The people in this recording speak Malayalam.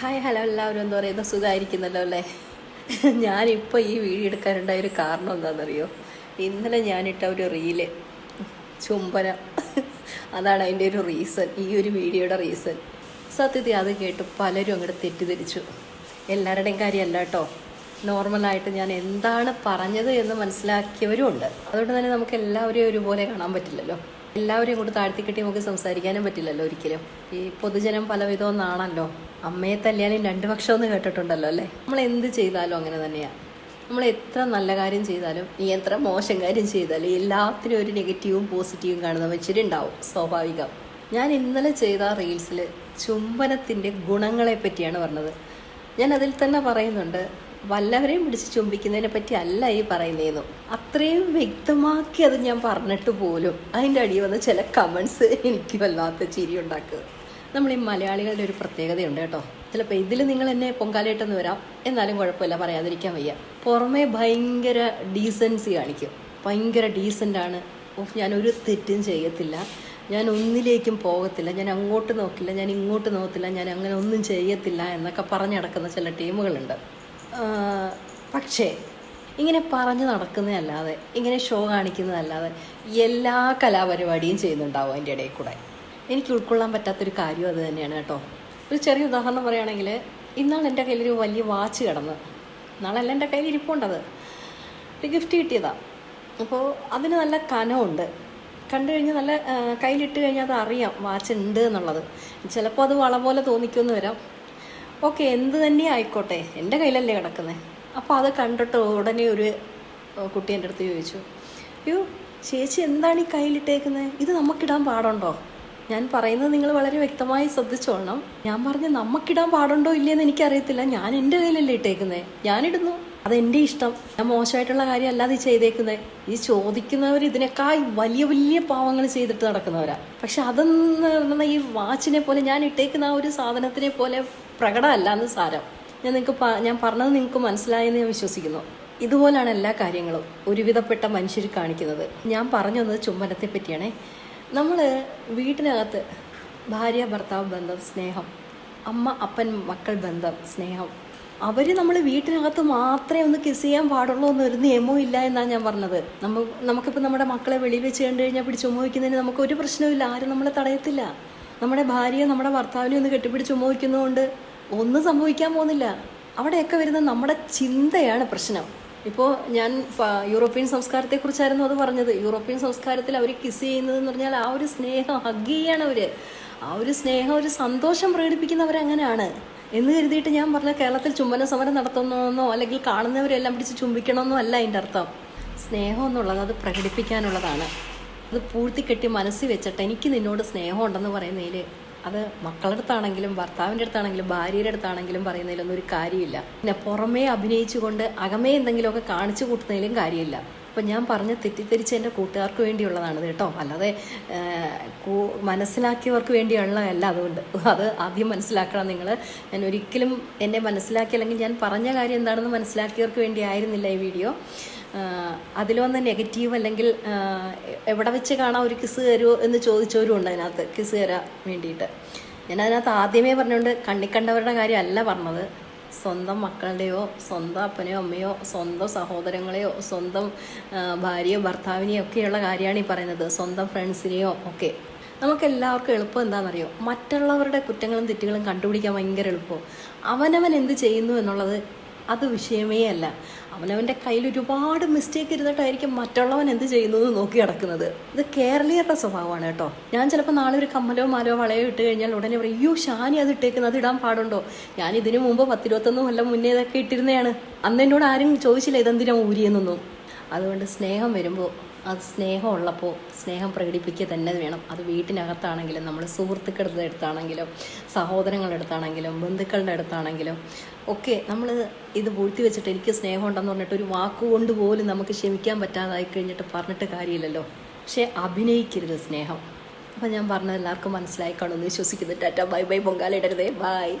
ഹായ് ഹലോ എല്ലാവരും. എന്താ പറയുക? സുഖമായിരിക്കുന്നല്ലോ അല്ലേ? ഞാനിപ്പോൾ ഈ വീഡിയോ എടുക്കാനുണ്ടായ ഒരു കാരണം എന്താണെന്നറിയോ? ഇന്നലെ ഞാനിട്ട ഒരു റീൽ. ചുംബന. അതാണ് അതിന്റെ ഒരു റീസൺ ഈ ഒരു വീഡിയോയുടെ റീസൺ സത്യത്തിൽ അത് കേട്ട് പലരും അങ്ങോട്ട് തെറ്റിദ്ധരിച്ചു. എല്ലാവരുടെയും കാര്യമല്ല കേട്ടോ. നോർമലായിട്ട് ഞാൻ എന്താണ് പറഞ്ഞത് എന്ന് മനസ്സിലാക്കിയവരും ഉണ്ട്. അതുകൊണ്ട് തന്നെ നമുക്ക് എല്ലാവരെയും ഒരുപോലെ കാണാൻ പറ്റില്ലല്ലോ. എല്ലാവരെയും കൂടെ താഴ്ത്തിക്കെട്ടി നമുക്ക് സംസാരിക്കാനും പറ്റില്ലല്ലോ ഒരിക്കലും. ഈ പൊതുജനം പലവിധമെന്നാണല്ലോ അമ്മയെ തല്ലിയാലും രണ്ട് പക്ഷമെന്ന് കേട്ടിട്ടുണ്ടല്ലോ അല്ലേ? നമ്മൾ എന്ത് ചെയ്താലും അങ്ങനെ തന്നെയാണ് നമ്മൾ എത്ര നല്ല കാര്യം ചെയ്താലും നീ എത്ര മോശം കാര്യം ചെയ്താലും എല്ലാത്തിനും ഒരു നെഗറ്റീവും പോസിറ്റീവും കാണുന്ന മനുഷ്യരുണ്ടാവും സ്വാഭാവികം. ഞാൻ ഇന്നലെ ചെയ്ത റീൽസിൽ ചുംബനത്തിന്റെ ഗുണങ്ങളെ പറ്റിയാണ് പറഞ്ഞത്. ഞാൻ അതിൽ തന്നെ പറയുന്നുണ്ട് വല്ലവരെയും പിടിച്ച് ചുംബിക്കുന്നതിനെ പറ്റി അല്ല ഈ പറയുന്നതെന്നും അത്രയും വ്യക്തമാക്കി അത് ഞാൻ പറഞ്ഞിട്ട് പോലും അതിന്റെ അടിയിൽ വന്ന ചില കമൻസ് എനിക്ക് വല്ലാത്ത ചിരി ഉണ്ടാക്കുക. നമ്മൾ ഈ മലയാളികളുടെ ഒരു പ്രത്യേകതയുണ്ട് കേട്ടോ. ചിലപ്പോൾ ഇതിൽ നിങ്ങൾ എന്നെ പൊങ്കാലയിട്ടെന്ന് വരാം. എന്നാലും കുഴപ്പമില്ല പറയാതിരിക്കാൻ വയ്യ. പുറമേ ഭയങ്കര ഡീസൻസി കാണിക്കും. ഭയങ്കര ഡീസന്റാണ് ഞാൻ ഞാനൊരു തെറ്റും ചെയ്യത്തില്ല. ഞാൻ ഒന്നിലേക്കും പോകത്തില്ല. ഞാൻ അങ്ങോട്ട് നോക്കില്ല. ഞാൻ ഇങ്ങോട്ട് നോക്കത്തില്ല ഞാൻ അങ്ങനെ ഒന്നും ചെയ്യത്തില്ല എന്നൊക്കെ പറഞ്ഞു നടക്കുന്ന ചില ടീമുകളുണ്ട്. പക്ഷേ ഇങ്ങനെ പറഞ്ഞു നടക്കുന്നതല്ലാതെ ഇങ്ങനെ ഷോ കാണിക്കുന്നതല്ലാതെ എല്ലാ കലാപരിപാടിയും ചെയ്യുന്നുണ്ടാവും അതിന്റെ ഇടയിൽ കൂടെ. എനിക്ക് ഉൾക്കൊള്ളാൻ പറ്റാത്തൊരു കാര്യം അത് തന്നെയാണ് കേട്ടോ. ഒരു ചെറിയ ഉദാഹരണം പറയുകയാണെങ്കിൽ ഇന്നാൾ എന്റെ കയ്യിലൊരു വലിയ വാച്ച് കിടന്ന് നാളല്ല എന്റെ കയ്യിൽ ഇരിപ്പുണ്ടത്. ഒരു ഗിഫ്റ്റ് കിട്ടിയതാണ് അപ്പോൾ അതിന് നല്ല കനമുണ്ട്. കണ്ടു കഴിഞ്ഞാൽ നല്ല കയ്യിലിട്ട് കഴിഞ്ഞാൽ അത് അറിയാം വാച്ച് ഉണ്ട് എന്നുള്ളത്. ചിലപ്പോൾ അത് വള പോലെ തോന്നിക്കുമെന്ന് വരാം. ഓക്കെ എന്ത് തന്നെ ആയിക്കോട്ടെ. എന്റെ കയ്യിലല്ലേ കിടക്കുന്നത് അപ്പോൾ അത് കണ്ടിട്ട് ഉടനെ ഒരു കുട്ടി എന്റെ അടുത്ത് ചോദിച്ചു. അയ്യോ ചേച്ചി എന്താണ് ഈ കയ്യിലിട്ടേക്കുന്നത് ഇത് നമുക്കിടാൻ പാടുണ്ടോ? ഞാൻ പറയുന്നത് നിങ്ങൾ വളരെ വ്യക്തമായി ശ്രദ്ധിച്ചോളണം. ഞാൻ പറഞ്ഞ നമുക്കിടാൻ പാടുണ്ടോ ഇല്ലയെന്ന് എനിക്കറിയത്തില്ല. ഞാൻ എന്റെ കയ്യിലല്ലേ ഇട്ടേക്കുന്നത് ഞാനിടുന്നു. അത് എന്റെ ഇഷ്ടം. ഞാൻ മോശമായിട്ടുള്ള കാര്യം അല്ലാതെ ചെയ്തേക്കുന്നത് ഈ ചോദിക്കുന്നവർ ഇതിനേക്കാൾ വലിയ വലിയ പാവങ്ങൾ ചെയ്തിട്ട് നടക്കുന്നവരാ. പക്ഷെ അതെന്ന് പറഞ്ഞാൽ ഈ വാച്ചിനെ പോലെ ഞാൻ ഇട്ടേക്കുന്ന ആ ഒരു സാധനത്തിനെ പോലെ പ്രകടമല്ല എന്ന് സാരം. ഞാൻ നിങ്ങൾക്ക് ഞാൻ പറഞ്ഞത് നിങ്ങൾക്ക് മനസ്സിലായെന്ന് ഞാൻ വിശ്വസിക്കുന്നു. ഇതുപോലാണ് എല്ലാ കാര്യങ്ങളും ഒരുവിധപ്പെട്ട മനുഷ്യർ കാണിക്കുന്നത്. ഞാൻ പറഞ്ഞു വന്നത് ചുംബനത്തെ പറ്റിയാണേ. നമ്മൾ വീട്ടിനകത്ത് ഭാര്യ ഭർത്താവ് ബന്ധം സ്നേഹം അമ്മ അപ്പൻ മക്കൾ ബന്ധം സ്നേഹം അവർ നമ്മൾ വീട്ടിനകത്ത് മാത്രമേ ഒന്ന് കിസ് ചെയ്യാൻ പാടുള്ളൂ എന്നൊരു നിയമവും ഇല്ല എന്നാണ് ഞാൻ പറഞ്ഞത്. നമ്മ നമുക്കിപ്പോൾ നമ്മുടെ മക്കളെ വെളിയിൽ വെച്ച് കണ്ടു കഴിഞ്ഞാൽ പിടിച്ച് ഉമ്മവയ്ക്കുന്നതിന് നമുക്ക് ഒരു പ്രശ്നവുമില്ല ആരും നമ്മളെ തടയത്തില്ല. നമ്മുടെ ഭാര്യയെ നമ്മുടെ ഭർത്താവിനെ ഒന്ന് കെട്ടിപ്പിടിച്ച് ഉമ്മവയ്ക്കുന്നതുകൊണ്ട് ഒന്നും സംഭവിക്കാൻ പോകുന്നില്ല. അവിടെയൊക്കെ വരുന്ന നമ്മുടെ ചിന്തയാണ് പ്രശ്നം. ഇപ്പോൾ ഞാൻ യൂറോപ്യൻ സംസ്കാരത്തെക്കുറിച്ചായിരുന്നു അത് പറഞ്ഞത്. യൂറോപ്യൻ സംസ്കാരത്തിൽ അവർ കിസ് ചെയ്യുന്നതെന്ന് പറഞ്ഞാൽ ആ ഒരു സ്നേഹം ഹഗ് ചെയ്യാണ് അവർ ആ ഒരു സ്നേഹം ഒരു സന്തോഷം പ്രകടിപ്പിക്കുന്നവരങ്ങനെയാണ്. എന്ന് കരുതിയിട്ട് ഞാൻ പറഞ്ഞ കേരളത്തിൽ ചുംബന സമരം നടത്തുന്നോന്നോ അല്ലെങ്കിൽ കാണുന്നവരെല്ലാം പിടിച്ച് ചുംബിക്കണമെന്നോ അല്ല അതിന്റെ അർത്ഥം. സ്നേഹം എന്നുള്ളത് അത് പ്രകടിപ്പിക്കാനുള്ളതാണ്. അത് പൂഴ്ത്തിക്കെട്ടി മനസ്സിൽ വെച്ചിട്ട് എനിക്ക് നിന്നോട് സ്നേഹമുണ്ടെന്ന് പറയുന്നതിൽ അത് മക്കളുടെ അടുത്താണെങ്കിലും ഭർത്താവിന്റെ അടുത്താണെങ്കിലും ഭാര്യയുടെ അടുത്താണെങ്കിലും പറയുന്നതിലൊന്നും ഒരു കാര്യമില്ല. പിന്നെ പുറമേ അഭിനയിച്ചുകൊണ്ട് അകമേ എന്തെങ്കിലുമൊക്കെ കാണിച്ചു കൂട്ടുന്നതിലും കാര്യമില്ല. അപ്പം ഞാൻ പറഞ്ഞ തെറ്റിദ്ധരിച്ച് എന്റെ കൂട്ടുകാർക്ക് വേണ്ടിയുള്ളതാണ് കേട്ടോ. അല്ലാതെ മനസ്സിലാക്കിയവർക്ക് വേണ്ടിയുള്ളതല്ല അതുകൊണ്ട്. അത് ആദ്യം മനസ്സിലാക്കണം നിങ്ങൾ ഞാൻ ഒരിക്കലും എന്നെ മനസ്സിലാക്കി അല്ലെങ്കിൽ ഞാൻ പറഞ്ഞ കാര്യം എന്താണെന്ന് മനസ്സിലാക്കിയവർക്ക് വേണ്ടി ആയിരുന്നില്ല ഈ വീഡിയോ. അതിൽ വന്ന നെഗറ്റീവ് അല്ലെങ്കിൽ എവിടെ വെച്ച് കാണാൻ ഒരു കിസ് തരുമോ എന്ന് ചോദിച്ചവരും ഉണ്ട് അതിനകത്ത് കിസ് തരാൻ വേണ്ടിയിട്ട്. ഞാൻ അതിനകത്ത് ആദ്യമേ പറഞ്ഞുകൊണ്ട് കണ്ണിക്കണ്ടവരുടെ കാര്യമല്ല പറഞ്ഞത്. സ്വന്തം മക്കളുടെയോ സ്വന്തം അപ്പനെയോ അമ്മയോ സ്വന്തം സഹോദരങ്ങളെയോ സ്വന്തം ഭാര്യയോ ഭർത്താവിനെയോ ഒക്കെയുള്ള കാര്യമാണ് ഈ പറയുന്നത്. സ്വന്തം ഫ്രണ്ട്സിനെയോ ഒക്കെ. നമുക്ക് എല്ലാവർക്കും എളുപ്പം എന്താണെന്നറിയോ? മറ്റുള്ളവരുടെ കുറ്റങ്ങളും തെറ്റുകളും കണ്ടുപിടിക്കാൻ ഭയങ്കര എളുപ്പം. അവനവൻ എന്ത് ചെയ്യുന്നു എന്നുള്ളത് അത് വിഷയമേ അല്ല. അവനവന്റെ കയ്യിൽ ഒരുപാട് മിസ്റ്റേക്ക് ഇരുന്നിട്ടായിരിക്കും മറ്റുള്ളവൻ എന്ത് ചെയ്യുന്നത് നോക്കി കിടക്കുന്നത് ഇത് കേരളീയരുടെ സ്വഭാവമാണ് കേട്ടോ. ഞാൻ ചിലപ്പോൾ നാളെ ഒരു കമ്മലോ മാലോ വളയോ ഇട്ട് കഴിഞ്ഞാൽ ഉടനെ പറയും അയ്യോ ഷാനി അത് ഇട്ടേക്കുന്നത് അത് ഇടാൻ പാടുണ്ടോ? ഞാൻ ഇതിനു മുമ്പ് പത്തിരുപത്തൊന്ന് കൊല്ലം മുന്നേ ഇതൊക്കെ ഇട്ടിരുന്നതാണ്. അന്ന് എന്നോട് ആരും ചോദിച്ചില്ല ഇതെന്തിനാ ഊരിയെന്നൊന്നും. അതുകൊണ്ട് സ്നേഹം വരുമ്പോൾ അത് സ്നേഹമുള്ളപ്പോൾ സ്നേഹം പ്രകടിപ്പിക്കുക തന്നെ വേണം. അത് വീട്ടിനകത്താണെങ്കിലും നമ്മൾ സുഹൃത്തുക്കളുടെ അടുത്താണെങ്കിലും സഹോദരങ്ങളുടെ അടുത്താണെങ്കിലും ബന്ധുക്കളുടെ അടുത്താണെങ്കിലും ഒക്കെ നമ്മൾ ഇത് പൂഴ്ത്തി വെച്ചിട്ട് എനിക്ക് സ്നേഹമുണ്ടെന്ന് പറഞ്ഞിട്ട് ഒരു വാക്കുകൊണ്ട് പോലും നമുക്ക് ക്ഷമിക്കാൻ പറ്റാതായി കഴിഞ്ഞിട്ട് പറഞ്ഞിട്ട് കാര്യമില്ലല്ലോ. പക്ഷേ അഭിനയിക്കരുത് സ്നേഹം. അപ്പം ഞാൻ പറഞ്ഞത് എല്ലാവർക്കും മനസ്സിലായിക്കാണോ എന്ന് വിശ്വസിക്കുന്നു. ടാറ്റ ബൈ ബൈ പൊങ്കാലിടരുതേ ബൈ.